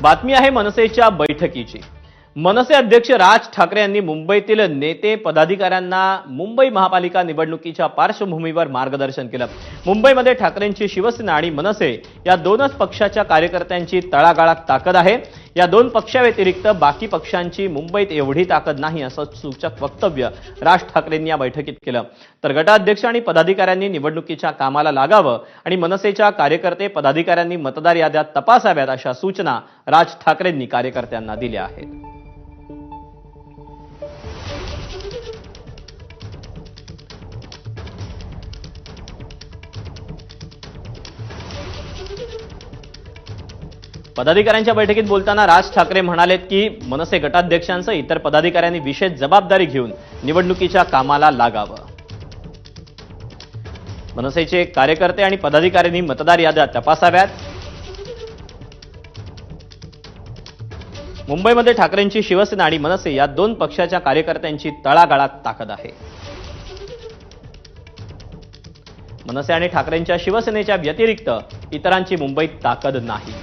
बातमी आहे मनसेच्या बैठकीची. मनसे अध्यक्ष राज ठाकरे यांनी मुंबईतील नेते पदाधिकाऱ्यांना मुंबई महापालिका निवडणुकीच्या पार्श्वभूमीवर मार्गदर्शन केलं. मुंबईमध्ये ठाकरेंची शिवसेना आणि मनसे या दोनच पक्षाच्या कार्यकर्त्यांची तळागाळात ताकद आहे. या दोन पक्षाव्यतिरिक्त बाकी पक्षांची मुंबईत एवढी ताकद नाही असं सूचक वक्तव्य राज ठाकरेंनी या बैठकीत केलं. तर गटाध्यक्ष आणि पदाधिकाऱ्यांनी निवडणुकीच्या कामाला लागावं आणि मनसेच्या कार्यकर्ते पदाधिकाऱ्यांनी मतदार याद्या तपासाव्यात अशा सूचना राज ठाकरेंनी कार्यकर्त्यांना दिल्या आहेत. पदाधिकाऱ्यांच्या बैठकीत बोलताना राज ठाकरे म्हणालेत की मनसे गटाध्यक्षांसह इतर पदाधिकाऱ्यांनी विशेष जबाबदारी घेऊन निवडणुकीच्या कामाला लागावं. मनसेचे कार्यकर्ते आणि पदाधिकाऱ्यांनी मतदार याद्या तपासाव्यात. मुंबईमध्ये ठाकरेंची शिवसेना आणि मनसे या दोन पक्षाच्या कार्यकर्त्यांची तळागाळात ताकद आहे. मनसे आणि ठाकरेंच्या शिवसेनेच्या व्यतिरिक्त इतरांची मुंबईत ताकद नाही.